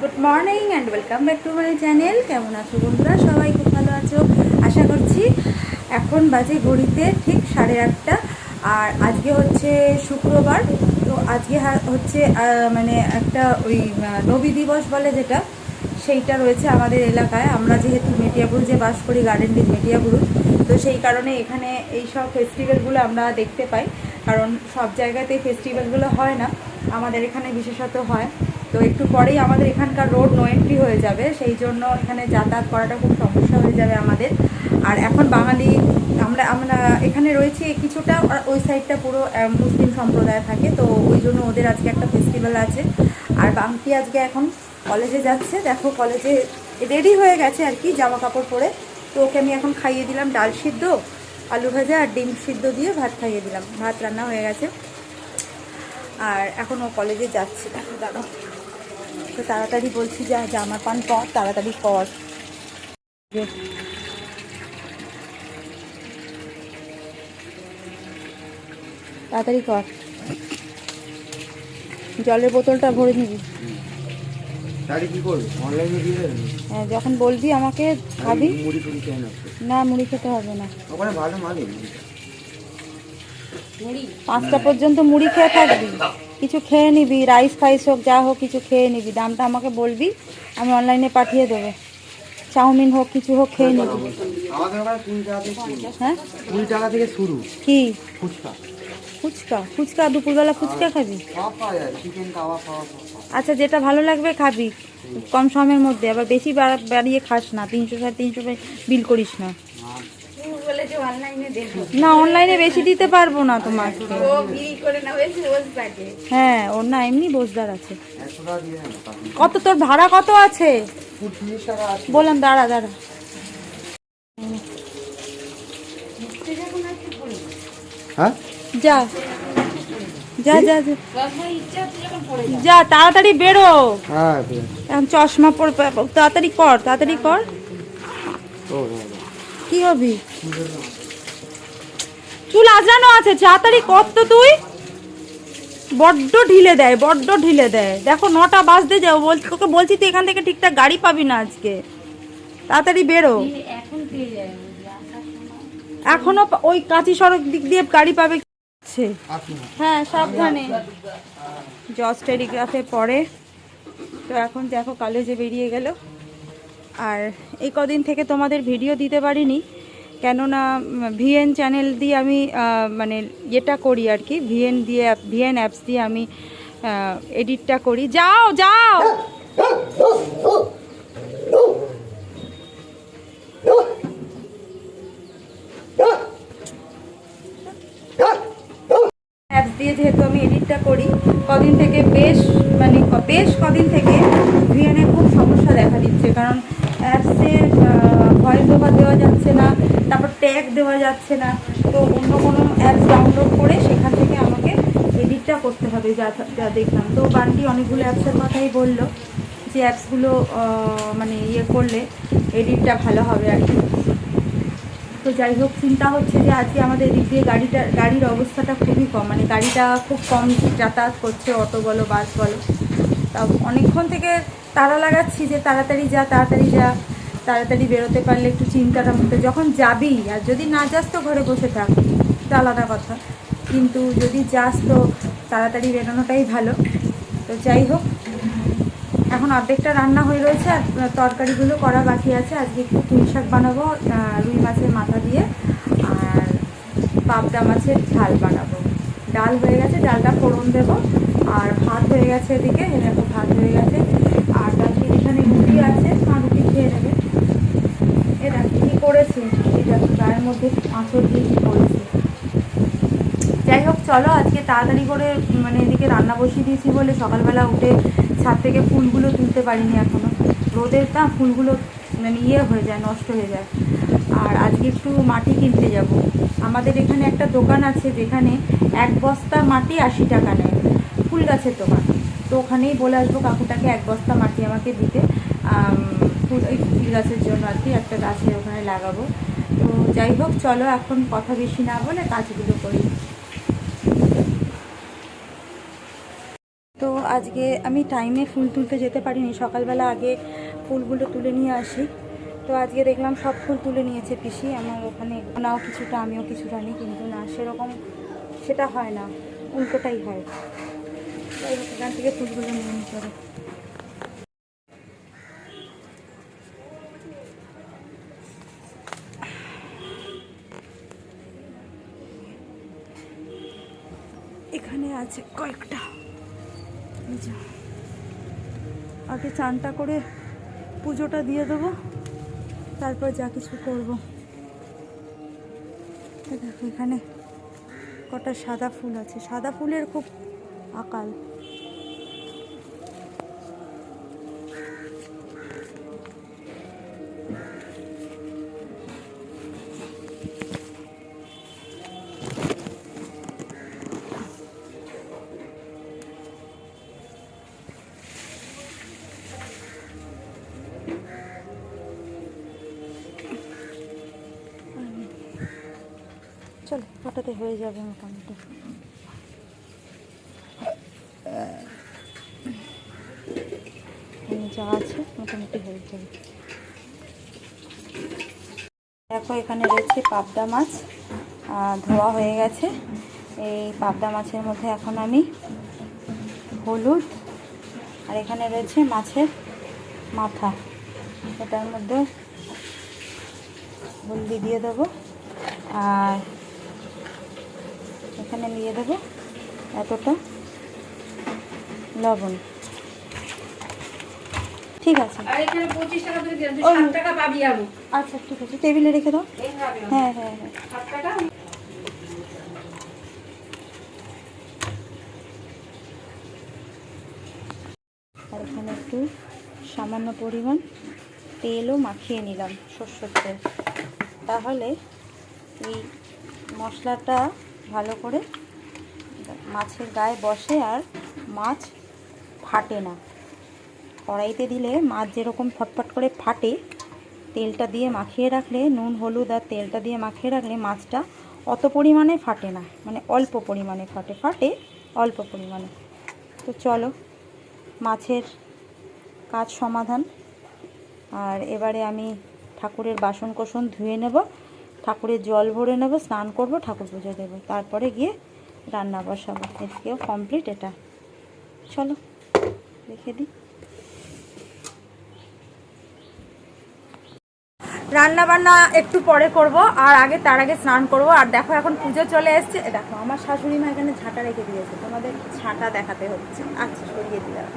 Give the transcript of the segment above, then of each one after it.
Good morning and welcome back to my channel কেমন আছো বন্ধুরা? সবাই খুব ভালো আছো? আশা করছি এখন বাজে ঘড়িতে ঠিক সাড়ে আটটা। আর আজকে হচ্ছে শুক্রবার। তো আজকে হচ্ছে মানে একটা ওই নবী দিবস বলে যেটা, সেইটা রয়েছে আমাদের এলাকায়। আমরা যেহেতু মেটিয়াবুরুজে বাস করি গার্ডেন ডিজ মেটিয়াবুরুজ তো সেই কারণে এখানে এই সব ফেস্টিভ্যালগুলো আমরা দেখতে পাই। কারণ সব জায়গাতে ফেস্টিভ্যালগুলো হয় না। আমাদের এখানে বিশেষত হয়। তো একটু পরেই আমাদের এখানকার রোড নো এন্ট্রি হয়ে যাবে, সেই জন্য এখানে যাতায়াত করাটা খুব সমস্যা হয়ে যাবে আমাদের। আর এখন বাঙালি, আমরা আমরা এখানে রয়েছি কিছুটা ওই সাইডটা পুরো মুসলিম সম্প্রদায় থাকে, তো ওই জন্য ওদের আজকে একটা ফেস্টিভ্যাল আছে। আর বাংটি আজকে এখন কলেজে যাচ্ছে, দেখো কলেজে রেডি হয়ে গেছে আর কি জামা কাপড় পরে। তো ওকে আমি এখন খাইয়ে দিলাম ডাল সিদ্ধ, আলু ভাজা আর ডিম সিদ্ধ দিয়ে ভাত খাইয়ে দিলাম। ভাত রান্না হয়ে গেছে। আর এখন ও কলেজে যাচ্ছে, দেখো দাঁড়ো তো তাড়াতাড়ি বলছি যা জামা পান পর তাড়াতাড়ি কর। তাড়াতাড়ি কর। জলের বোতলটা ভরে নিবি। দেবেন হ্যাঁ, যখন বলবি আমাকে খাবি। না না মুড়ি খেতে হবে না। ওখানে ভালো মালি পাঁচটা পর্যন্ত মুড়ি খেয়ে থাকবি। কিছু খেয়ে নিবি রাইস ফাইস হোক যা হোক কিছু খেয়ে নিবি। দামটা আমাকে বলবি আমি অনলাইনে পাঠিয়ে দেবো। চাউমিন হোক কিছু হোক খেয়ে নিবি। হ্যাঁ? কুড়ি টাকা থেকে শুরু। কি? ফুচকা। ফুচকা? ফুচকা দুপুরবেলা ফুচকা খাবি? পাওয়া যায়। আচ্ছা যেটা ভালো লাগবে খাবি। কম সময়ের মধ্যে আবার বেশি বাড়িয়ে খাস না। তিনশো সাড়ে তিনশো বিল করিস না। না অনলাইনে বেশি দিতে পারব না তোমাকে। হ্যাঁ ওর না এমনি বোঝদার আছে। কত তোর ভাড়া কত আছে? বললাম দাঁড়া দাঁড়া। হ্যাঁ? যা যা যা যা। যা তাড়াতাড়ি বেরো। হ্যাঁ আছে। এখন চশমা পর তাড়াতাড়ি কর তাড়াতাড়ি কর। ও হ্যাঁ। কি হবি? চুল আজরানো আছে তাড়াতাড়ি কর তো তুই। বড্ড ঢিলে দেয়, বড্ড ঢিলে দেয়। দেখো, নটা বাজতে যাও, বলছি, তোকে বলছি তুই এখান থেকে ঠিকঠাক গাড়ি পাবি না আজকে। তাড়াতাড়ি বেরো। এখনও ওই কাঁচি সড়ক দিক দিয়ে গাড়ি পাবে হ্যাঁ সাবধানে। জজ টেলিগ্রাফে পড়ে। তো এখন দেখো, কলেজে বেরিয়ে গেল। আর এই কদিন থেকে তোমাদের ভিডিও দিতে পারিনি, কেননা ভিএন চ্যানেল দিয়ে আমি মানে ইয়েটা করি আর কি, ভিএন দিয়ে, ভিএন অ্যাপস দিয়ে আমি এডিটটা করি। যাও যাও! অ্যাপস দিয়ে যেহেতু আমি এডিটটা করি, কদিন থেকে বেশ মানে বেশ কদিন থেকে ভিএনে খুব সমস্যা দেখা দিচ্ছে, কারণ অ্যাপসে ভয়েস ওভার দেওয়া যাচ্ছে না, তারপর ট্যাগ দেওয়া যাচ্ছে না। তো অন্য কোনো অ্যাপস ডাউনলোড করে সেখান থেকে আমাকে এডিটটা করতে হবে, যা যা দেখলাম। তো বান্টি অনেকগুলো অ্যাপসের কথাই বলল যে অ্যাপসগুলো মানে ইয়ে করলে এডিটটা ভালো হবে আর কি। তো যাই হোক, চিন্তা হচ্ছে যে আজকে আমাদের এদিক দিয়ে গাড়িটা, গাড়ির অবস্থাটা খুবই কম। মানে গাড়িটা খুব কম যাতায়াত করছে, অটো বলো, বাস বলো। তা অনেকক্ষণ থেকে তাড়া লাগাচ্ছি যে তাড়াতাড়ি যা তাড়াতাড়ি যা, তাড়াতাড়ি বেরোতে পারলে একটু চিন্তাটা মধ্যে। যখন যাবি, আর যদি না যাস তো ঘরে বসে থাক, এটা আলাদা কথা। কিন্তু যদি যাস তো তাড়াতাড়ি বেরোনোটাই ভালো। তো যাই হোক এখন অর্ধেকটা রান্না হয়ে রয়েছে আর তরকারিগুলো করা বাকি আছে। আজকে একটু পুঁই শাক বানাবো রুই মাছের মাথা দিয়ে, আর পাবদা মাছের ঝাল বানাবো। ডাল হয়ে গেছে, ডালটা ফোড়ন দেবো। আর ভাত হয়ে গেছে এদিকে এ দেখো ভাত হয়ে গেছে আর বাকি এখানে রুটি আছে মা রুটি খেয়ে নেবে এ দেখো কী করেছে এটা গায়ের মধ্যে আঁচড় দিয়ে কী করেছে যাই হোক চলো আজকে তাড়াতাড়ি করে মানে এদিকে রান্না বসিয়ে দিয়েছি বলে সকালবেলা উঠে ছাদ থেকে ফুলগুলো তুলতে পারিনি এখনও রোদের তা ফুলগুলো মানে ইয়ে হয়ে যায়, নষ্ট হয়ে যায়। আর আজকে একটু মাটি কিনতে যাব। আমাদের এখানে একটা দোকান আছে যেখানে এক বস্তা মাটি আশি টাকা নেয়। ফুল গাছের দোকান। তো ওখানেই বলে আসব কাকুটাকে এক বস্তা মাটি আমাকে দিতে। ফুল ওই ফুল গাছের জন্য আর কি একটা গাছের ওখানে লাগাবো। তো যাই হোক, চলো এখন কথা বেশি না বলে কাজগুলো করি তো আজকে আমি টাইমে ফুল তুলতে যেতে পারিনি। সকালবেলা আগে ফুলগুলো তুলে নিয়ে আসি। তো আজকে দেখলাম সব ফুল তুলে নিয়েছে পিসি। আমার ওখানে নাও কিছুটা, আমিও কিছুটা নিই কিন্তু না, সেরকম সেটা হয় না। উল্টোটাই হয়। এখান থেকে ফুলগুলো নিয়ে নিতে হবে। এখানে আছে কয়েকটা। আগে চানটা করে পুজোটা দিয়ে দেবো, তারপর যা কিছু করব। দেখো এখানে কটা সাদা ফুল আছে। সাদা ফুলের খুব আকাল কটাতে হয়ে যাবে মোটামুটি। যা আছে মোটামুটি হয়ে যাবে। দেখো এখানে রয়েছে পাবদা মাছ ধোয়া হয়ে গেছে। এই পাবদা মাছের মধ্যে এখন আমি হলুদ আর এখানে রয়েছে মাছের মাথা। এটার মধ্যে হলদি দিয়ে দেবো। আর এখানে দিয়ে দেবো এতটা লবণ। ঠিক আছে। আচ্ছা ঠিক আছে। টেবিলে রেখে দাও। হ্যাঁ হ্যাঁ হ্যাঁ। আর এখানে একটু সামান্য পরিমাণ তেলও মাখিয়ে নিলাম সর্ষের তেল। তাহলে এই মশলাটা ভালো করে মাছের গায়ে বসে আর মাছ ফাটে না। কড়াইতে দিলে মাছ যেরকম ফটফট করে ফাটে, তেলটা দিয়ে মাখিয়ে রাখলে, নুন, হলুদ আর তেলটা দিয়ে মাখিয়ে রাখলে মাছটা অত পরিমাণে ফাটে না মানে অল্প পরিমাণে ফাটে ফাটে অল্প পরিমাণে। তো চলো, মাছের কাজ সমাধান। আর এবারে আমি ঠাকুরের বাসন কোসন ধুয়ে নেব। ঠাকুরের জল ভরে নেব, স্নান করব, ঠাকুর পুজো দেবো। তারপরে গিয়ে রান্না বসাবো। এদিকেও কমপ্লিট এটা। চলো, রেখে দিই। রান্না বান্না একটু পরে করব, আর আগে তার আগে স্নান করব। আর দেখো এখন পুজো চলে এসছে। দেখো, আমার শাশুড়ি মা এখানে ঝাঁটা রেখে দিয়েছে। তোমাদের ছাঁটা দেখাতে হচ্ছে। আচ্ছা সরিয়ে দিলাম।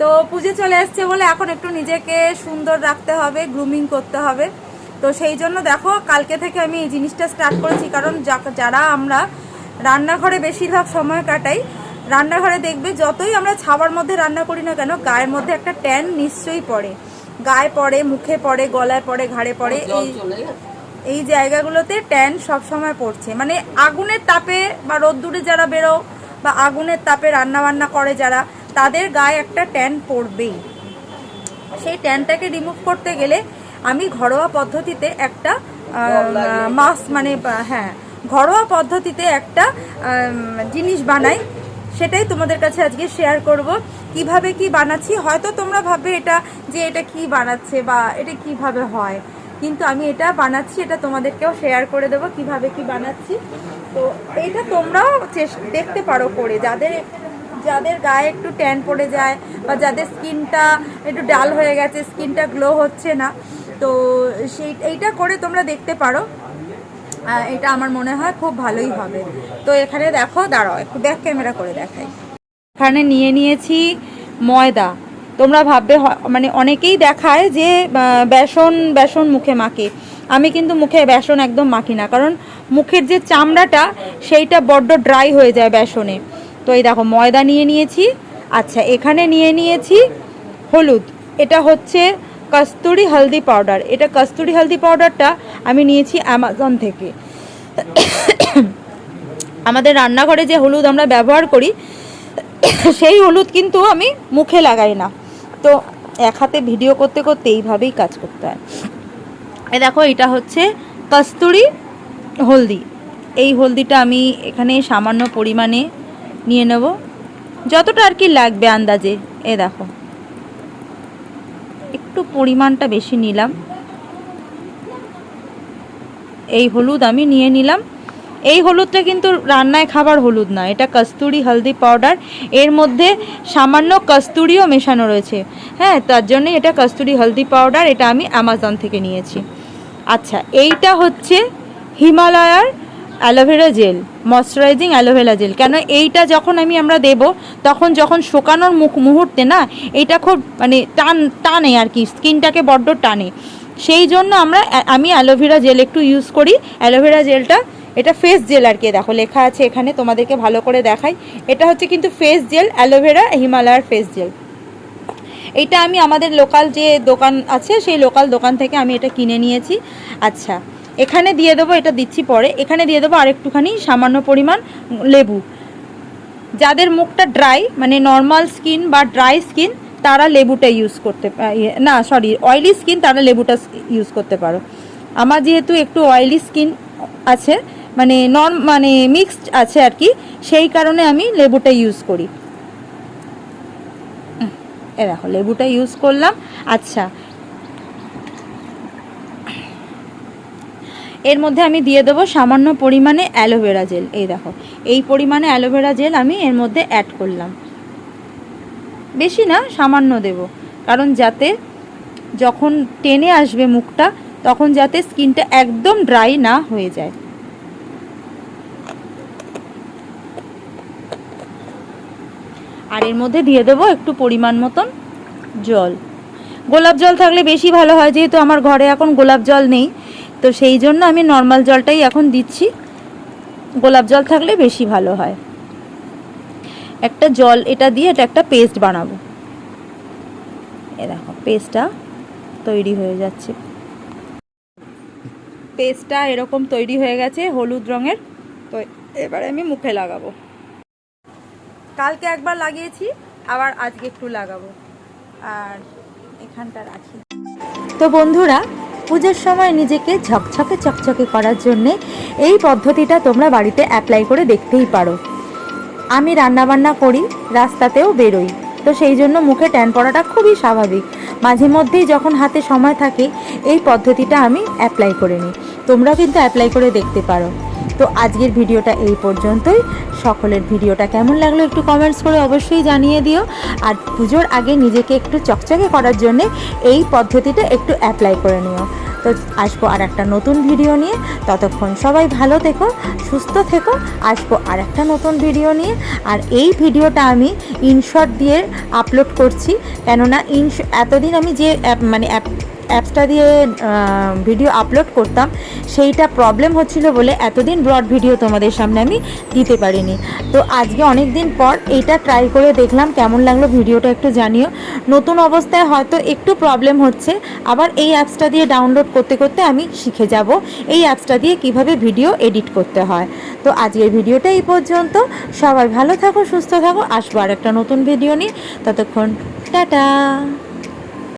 তো পুজো চলে এসছে বলে এখন একটু নিজেকে সুন্দর রাখতে হবে গ্রুমিং করতে হবে। তো সেই জন্য দেখো কালকে থেকে আমি এই জিনিসটা স্টার্ট করেছি। কারণ যারা আমরা রান্নাঘরে বেশিরভাগ সময় কাটাই রান্নাঘরে দেখবে যতই আমরা ছাওয়ার মধ্যে রান্না করি না কেন গায়ের মধ্যে একটা ট্যান নিশ্চয়ই পড়ে। গায়ে পড়ে মুখে পড়ে গলায় পড়ে ঘাড়ে পড়ে এই এই জায়গাগুলোতে ট্যান সব সময় পড়ছে। মানে আগুনের তাপে বা রোদ্দুরে যারা বেরো বা আগুনের তাপে রান্না বান্না করে যারা তাদের গায়ে একটা ট্যান পড়বেই। সেই ট্যানটাকে রিমুভ করতে গেলে আমি ঘরোয়া পদ্ধতিতে একটা মাস্ক মানে হ্যাঁ ঘরোয়া পদ্ধতিতে একটা জিনিস বানাই সেটাই তোমাদের কাছে আজকে শেয়ার করব। কীভাবে কি বানাচ্ছি? হয়তো তোমরা ভাববে এটা যে এটা কি বানাচ্ছে বা এটা কীভাবে হয়। কিন্তু আমি এটা বানাচ্ছি এটা তোমাদেরকেও শেয়ার করে দেবো কীভাবে কি বানাচ্ছি। তো এইটা তোমরাও দেখতে পারো করে। যাদের যাদের গায়ে একটু ট্যান পড়ে যায় বা যাদের স্কিনটা একটু ডাল হয়ে গেছে স্কিনটা গ্লো হচ্ছে না তো সেই, এইটা করে তোমরা দেখতে পারো। এটা আমার মনে হয় খুব ভালোই হবে। তো এখানে দেখো, দাঁড়াও, একটু ব্যাক ক্যামেরা করে দেখাই। এখানে নিয়ে নিয়েছি ময়দা। তোমরা ভাববে মানে অনেকেই দেখায় যে বেসন বেসন মুখে মাখে। আমি কিন্তু মুখে বেসন একদম মাখি না, কারণ মুখের যে চামড়াটা, সেইটা বড্ড ড্রাই হয়ে যায় বেসনে। তো এই দেখো, ময়দা নিয়ে নিয়েছি। আচ্ছা এখানে নিয়ে নিয়েছি হলুদ। এটা হচ্ছে কস্তুরি হলদি পাউডার। এটা কস্তুরি হলদি পাউডারটা আমি নিয়েছি অ্যামাজন থেকে। আমাদের রান্নাঘরে যে হলুদ আমরা ব্যবহার করি, সেই হলুদ কিন্তু আমি মুখে লাগাই না। তো এক হাতে ভিডিও করতে করতে এইভাবেই কাজ করতে হয়। এ দেখো, এটা হচ্ছে কস্তুরি হলদি। এই হলদিটা আমি এখানে সামান্য পরিমাণে নিয়ে নেব। যতটা আর কি লাগবে আন্দাজে, এ দেখো। একটু পরিমাণটা বেশি নিলাম। এই হলুদ আমি নিয়ে নিলাম। এই হলুদটা কিন্তু রান্নায় খাবার হলুদ না, এটা কস্তুরি হলদি পাউডার। এর মধ্যে সামান্য কস্তুরিও মেশানো রয়েছে। হ্যাঁ তার জন্য এটা কস্তুরি হলদি পাউডার, এটা আমি অ্যামাজন থেকে নিয়েছি। আচ্ছা এইটা হচ্ছে হিমালয়ার aloe vera gel, moisturising aloe vera gel. কেন এইটা যখন আমি আমরা দেব, তখন যখন শুকানোর মুখ মুহূর্তে না এইটা খুব মানে টান, টানে আর কি, স্কিনটাকে বড্ড টানে। সেই জন্য আমরা আমি অ্যালোভেরা জেল একটু ইউজ করি। অ্যালোভেরা জেলটা, এটা ফেস জেল আর কি, দেখো লেখা আছে এখানে, তোমাদেরকে ভালো করে দেখাই। এটা হচ্ছে কিন্তু ফেস জেল অ্যালোভেরা, হিমালয়ার ফেস জেল এটা আমি আমাদের লোকাল যে দোকান আছে, সেই লোকাল দোকান থেকে আমি এটা কিনে নিয়েছি। আচ্ছা। এখানে দিয়ে দেবো এটা দিচ্ছি পরে এখানে দিয়ে দেবো আরেকটুখানি সামান্য পরিমাণ লেবু। যাদের মুখটা ড্রাই মানে নর্মাল স্কিন বা ড্রাই স্কিন তারা লেবুটা ইউজ করতে ইয়ে, না সরি অয়েলি স্কিন তারা লেবুটা ইউজ করতে পারো। আমার যেহেতু একটু অয়েলি স্কিন আছে মানে নন মানে মিক্সড আছে আর কি সেই কারণে আমি লেবুটা ইউজ করি। এ দেখো লেবুটা ইউজ করলাম। আচ্ছা এর মধ্যে আমি দিয়ে দেবো সামান্য পরিমাণে অ্যালোভেরা জেল এই দেখো, এই পরিমাণে অ্যালোভেরা জেল আমি এর মধ্যে অ্যাড করলাম। বেশি না, সামান্য দেব। কারণ যাতে যখন টেনে আসবে মুখটা, তখন যাতে স্কিনটা একদম ড্রাই না হয়ে যায়। আর এর মধ্যে দিয়ে দেবো একটু পরিমাণ মতন জল। গোলাপ জল থাকলে বেশি ভালো হয়, যেহেতু আমার ঘরে এখন গোলাপ জল নেই। তো সেই জন্য আমি নর্মাল জলটাই এখন দিচ্ছি। গোলাপ জল থাকলে বেশি ভালো হয়। একটা জল এটা দিয়ে এটা একটা পেস্ট বানাবো। এ দেখো পেস্টটা তৈরি হয়ে যাচ্ছে। পেস্টটা এরকম তৈরি হয়ে গেছে হলুদ রঙের। তো এবারে আমি মুখে লাগাবো। কালকে একবার লাগিয়েছি, আবার আজকে একটু লাগাবো। আর এখানটা রাখি। তো বন্ধুরা পুজোর সময় নিজেকে ঝকঝকে চকচকে করার জন্যে এই পদ্ধতিটা তোমরা বাড়িতে অ্যাপ্লাই করে দেখতেই পারো। আমি রান্নাবান্না করি, রাস্তাতেও বেরোই। তো সেই জন্য মুখে ট্যান পড়াটা খুবই স্বাভাবিক। মাঝে মধ্যেই যখন হাতে সময় থাকে, এই পদ্ধতিটা আমি অ্যাপ্লাই করে নিই। তোমরাও কিন্তু অ্যাপ্লাই করে দেখতে পারো। তো আজকের ভিডিওটা এই পর্যন্তই। সকলের ভিডিওটা কেমন লাগল একটু কমেন্টস করে অবশ্যই জানিয়ে দিও। আর পুজোর আগে নিজেকে একটু চকচকে করার জন্যে এই পদ্ধতিটা একটু অ্যাপ্লাই করে নিও। তো আসব আর একটা নতুন ভিডিও নিয়ে। ততক্ষণ সবাই ভালো থেকো, সুস্থ থেকো। আসব আর একটা নতুন ভিডিও নিয়ে। আর এই ভিডিওটা আমি ইনশর্ট দিয়ে আপলোড করছি। কেননা ইনশ এতদিন আমি যে অ্যাপ মানে অ্যাপ অ্যাপসটা দিয়ে ভিডিও আপলোড করতাম। সেইটা প্রবলেম হচ্ছিল বলে এতদিন ব্রড ভিডিও তোমাদের সামনে আমি দিতে পারিনি। তো আজকে অনেক দিন পর এইটা ট্রাই করে দেখলাম, কেমন লাগল ভিডিওটা একটু জানিও। নতুন অবস্থায় হয়তো একটু প্রবলেম হচ্ছে, আবার এই অ্যাপসটা দিয়ে ডাউনলোড করতে করতে আমি শিখে যাব। এই অ্যাপসটা দিয়ে কীভাবে ভিডিও এডিট করতে হয়। তো আজকের ভিডিওটা এই পর্যন্ত। সবাই ভালো থাকো, সুস্থ থাকো। আসব আর একটা নতুন ভিডিও নিয়ে। ততক্ষণ, টাটা!